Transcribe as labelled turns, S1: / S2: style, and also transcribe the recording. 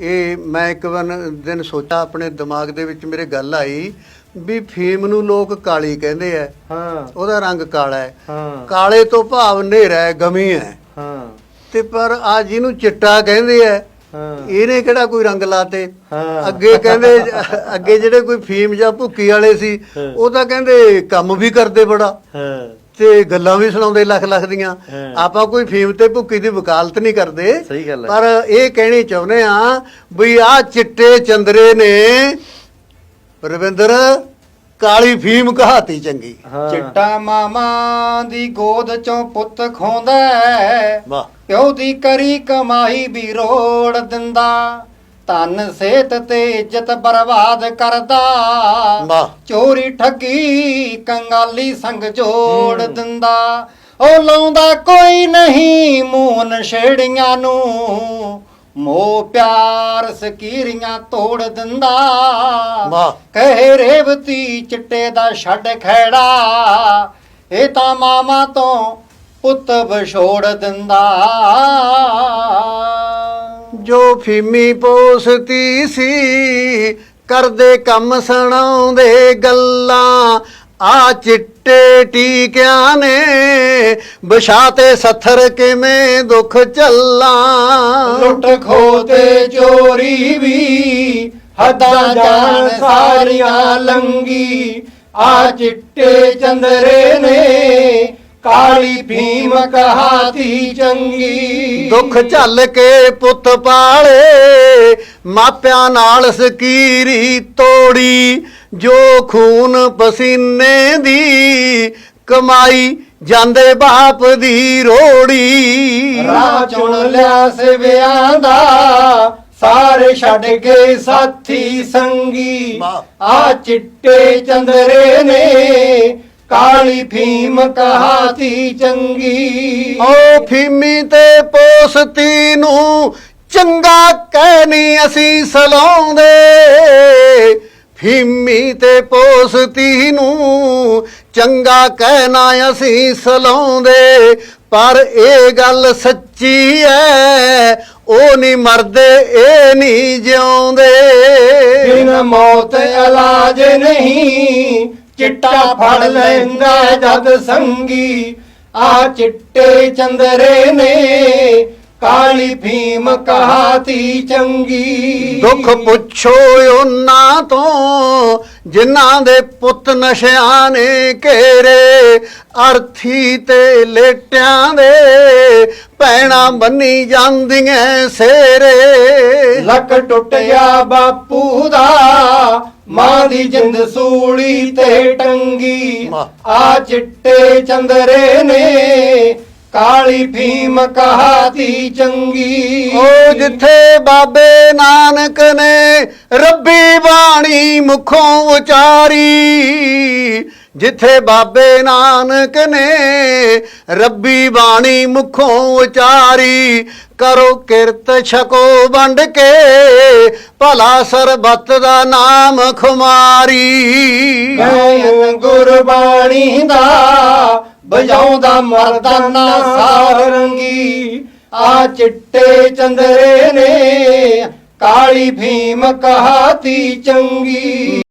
S1: ਇਹ ਮੈਂ ਇੱਕ ਵਾਰ ਦਿਨ ਸੋਚਿਆ ਆਪਣੇ ਦਿਮਾਗ ਦੇ ਵਿੱਚ ਮੇਰੇ ਗੱਲ ਆਈ ਵੀ ਫੀਮ ਨੂੰ ਲੋਕ ਕਾਲੀ ਕਹਿੰਦੇ ਆ।
S2: ਹਾਂ।
S1: ਉਹਦਾ ਰੰਗ ਕਾਲਾ ਹੈ।
S2: ਹਾਂ।
S1: ਕਾਲੇ ਤੋਂ ਭਾਵ ਹਨੇਰਾ ਹੈ ਗਮੀ ਹੈ।
S2: ਹਾਂ।
S1: ਤੇ ਪਰ ਆ ਜਿਹਨੂੰ ਚਿੱਟਾ ਕਹਿੰਦੇ ਆ
S2: ਹਾਂ।
S1: ਇਹਨੇ ਕਿਹੜਾ ਕੋਈ ਰੰਗ ਲਾਤੇ?
S2: ਹਾਂ।
S1: ਅੱਗੇ ਕਹਿੰਦੇ ਅੱਗੇ ਜਿਹੜੇ ਕੋਈ ਫੀਮ ਜਾਂ ਭੁੱਕੀ ਵਾਲੇ ਸੀ। ਉਹ ਤਾਂ ਕਹਿੰਦੇ ਕੰਮ ਵੀ ਕਰਦੇ ਬੜਾ।
S2: ਹਾਂ।
S1: ਤੇ ਗੱਲਾਂ ਵੀ ਸੁਣਾਉਂਦੇ ਲੱਖ ਲੱਖ ਦੀਆਂ। ਆਪਾਂ ਕੋਈ ਫੀਮ ਤੇ ਭੁੱਕੀ ਦੀ ਵਕਾਲਤ ਨਹੀਂ ਕਰਦੇ
S2: ਸਹੀ ਗੱਲ ਹੈ।
S1: ਪਰ ਇਹ ਕਹਿਣੀ ਚਾਹੁੰਦੇ ਆ ਵੀ ਆ ਚਿੱਟੇ ਚੰਦਰੇ ਨੇ ਰਵਿੰਦਰ ਕਾਲੀ ਫੀਮ ਕਹਾਤੀ ਚੰਗੀ
S3: ਚਿੱਟਾ ਮਾਮਾ ਦੀ ਗੋਦ ਚੋਂ ਪੁੱਤ ਖੋਂਦਾ।
S1: ਵਾਹ
S3: ਪਿਓ ਦੀ ਕਰੀ ਕਮਾਈ ਵੀ ਰੋੜ ਦਿੰਦਾ ਧਨ ਸਿਹਤ ਤੇ ਇੱਜ਼ਤ ਬਰਬਾਦ ਕਰਦਾ। ਚੋਰੀ ਠੱਗੀ ਕੰਗਾਲੀ ਸੰਗ ਜੋੜ ਦਿੰਦਾ। ਉਹ ਲਾਉਂਦਾ ਕੋਈ ਨਹੀਂ ਮੂੰਹ ਨਸ਼ੇੜੀਆਂ ਨੂੰ। ਮੋਹ ਪਿਆਰ ਸਕੀਰੀਆਂ ਤੋੜ ਦਿੰਦਾ। ਕਹੇ ਰੇਵਤੀ ਚਿੱਟੇ ਦਾ ਛੱਡ ਖੈੜਾ ਇਹ ਤਾਂ ਮਾਮਾ ਤੋਂ ਪੁੱਤ ਵਿਛੋੜ ਦਿੰਦਾ।
S1: ਜੋ ਫੀਮੀ ਪੋਸਤੀ ਸੀ, ਕਰਦੇ ਕੰਮ ਸੁਣਾਉਂਦੇ ਗੱਲਾਂ। ਆ ਚਿੱਟੇ ਟੀਕਿਆਂ ਨੇ ਬਸ਼ਾਤੇ ਸੱਥਰ ਕਿਵੇਂ ਦੁੱਖ ਚੱਲਾਂ
S3: ਲੁੱਟ ਖੋ ਤੇ ਚੋਰੀ ਵੀ, ਹੱਦਾਂ ਜਾਣ ਸਾਰੀਆਂ ਲੰਗੀ। ਆ ਚਿੱਟੇ ਚੰਦਰੇ ਨੇ ਕਾਲੀ ਭੀਮ ਕਹਾਤੀ ਚੰਗੀ।
S1: ਦੁੱਖ ਝੱਲ ਕੇ ਪੁੱਤ ਪਾਲੇ ਮਾਪਿਆਂ ਨਾਲ ਸਕੀਰੀ ਤੋੜੀ ਜੋ ਖੂਨ ਪਸੀਨੇ ਦੀ ਕਮਾਈ ਜਾਂਦੇ ਬਾਪ ਦੀ ਰੋੜੀ।
S3: ਰਾਹ ਚੁਣ ਲਿਆ ਸਿਵਿਆਂ ਦਾ ਸਾਰੇ ਛੱਡ ਕੇ ਸਾਥੀ ਸੰਗੀ। ਆ ਚਿੱਟੇ ਚੰਦਰੇ ਨੇ ਕਾਲੀ ਭੀਮ ਕਹਾਤੀ ਚੰਗੀ।
S1: ਓ ਫੀਮੀ ਤੇ ਪੋਸਤੀ ਨੂੰ ਚੰਗਾ ਕਹਿਨੀ ਅਸੀਂ ਸਲਾਉਂਦੇ। ਫੀਮੀ ਤੇ ਪੋਸਤੀ ਨੂੰ ਚੰਗਾ ਕਹਿਣਾ ਅਸੀਂ ਸਲਾਉਂਦੇ। ਪਰ ਇਹ ਗੱਲ ਸੱਚੀ ਐ ਉਹ ਨਹੀਂ ਮਰਦੇ ਇਹ ਨਹੀਂ ਜਿਉਂਦੇ।
S3: ਬਿਨ ਮੌਤ ਇਲਾਜ ਨਹੀਂ ਚਿੱਟਾ ਫੜ ਲੈਂਦਾ ਜਦ ਸੰਗੀ। ਆ ਚਿੱਟੇ ਚੰਦਰੇ ਨੇ ਕਾਲੀ ਭੀਮ ਕਹਾਤੀ ਚੰਗੀ।
S1: ਦੁੱਖ ਪੁੱਛੋ ਉਹਨਾਂ ਤੋਂ ਜਿਨ੍ਹਾਂ ਦੇ ਪੁੱਤ ਨਸ਼ਿਆਂ ਨੇ ਘੇਰੇ। ਅਰਥੀ ਤੇ ਲੇਟਿਆਂ ਦੇ ਪੈਣਾ ਬੰਨੀ ਜਾਂਦੀਆਂ ਸੇਰੇ।
S3: ਲੱਕ ਟੁੱਟ ਗਿਆ ਬਾਪੂ ਦਾ ਮਾਂ ਦੀ ਜਿੰਦ ਸੂਲੀ ਤੇ ਟੰਗੀ। ਆ ਚਿੱਟੇ ਚੰਦਰੇ ਨੇ ਕਾਲੀ ਭੀਮ ਕਹਾਤੀ ਚੰਗੀ।
S1: ਓ ਜਿੱਥੇ ਬਾਬੇ ਨਾਨਕ ਨੇ ਰੱਬੀ ਬਾਣੀ ਮੁਖੋਂ ਉਚਾਰੀ। ਜਿੱਥੇ ਬਾਬੇ ਨਾਨਕ ਨੇ ਰੱਬੀ ਬਾਣੀ ਮੁਖੋਂ ਉਚਾਰੀ ਕਰੋ ਕਿਰਤ ਛਕੋ ਵੰਡ ਕੇ, ਭਲਾ ਸਰਬੱਤ ਦਾ ਨਾਮ ਖੁਮਾਰੀ।
S3: ਗਾਇਨ ਗੁਰਬਾਣੀ ਦਾ ਵਜਾਉਂਦਾ ਮਰਦਾਨਾ ਸਾਰੰਗੀ। ਆ ਚਿੱਟੇ ਚੰਦਰੇ ਨੇ, ਕਾਲੀ ਭੀਮ ਕਹਾਤੀ ਚੰਗੀ।